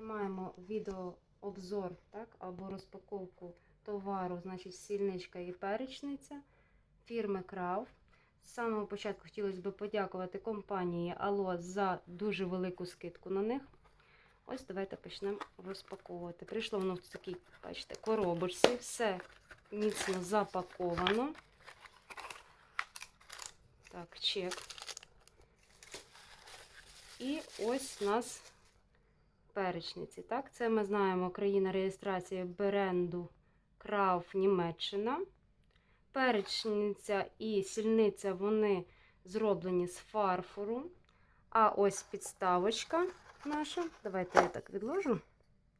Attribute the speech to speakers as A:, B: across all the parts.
A: Знімаємо відеообзор, так, або розпаковку товару, значить, сільничка і перечниця фірми Крав. З самого початку хотілося б подякувати компанії Алло за дуже велику скидку на них. Ось давайте почнемо розпаковувати. Прийшло воно в такій, бачите, коробочці. Все міцно запаковано. Так, чек. І ось у нас перечниці. Так, це ми знаємо країна реєстрації бренду Крав Німеччина. Перечниця і сільниця вони зроблені з фарфору. А ось підставочка наша. Давайте я так відложу.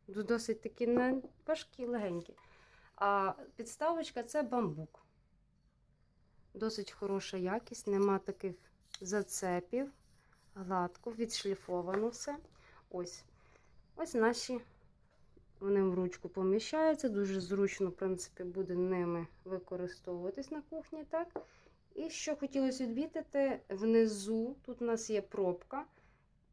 A: Досить такі не важкі, легенькі. А підставочка це бамбук. Досить хороша якість, нема таких зацепів. Гладко, відшліфовано все. Ось. Ось наші. Вони в ручку поміщаються. Дуже зручно, в принципі, буде ними використовуватись на кухні. так. І що хотілося відмітити, внизу тут у нас є пробка.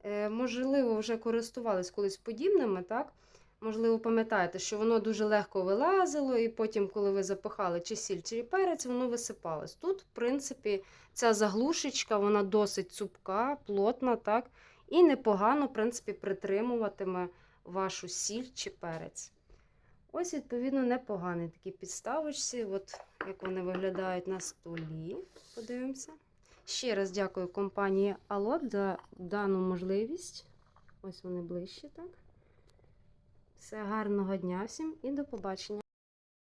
A: Е, можливо, вже користувались колись подібними, так? Можливо, пам'ятаєте, що воно дуже легко вилазило, і потім, коли ви запихали чи сіль, чи перець, воно висипалось. Тут, в принципі, ця заглушечка, вона досить цупка, плотна, так? І непогано, в принципі, притримуватиме вашу сіль чи перець. Ось, відповідно, непогані такі підставочці, от як вони виглядають на столі. Подивимося. Ще раз дякую компанії Алот за дану можливість. Ось вони ближче, так? Все гарного дня всім і до побачення.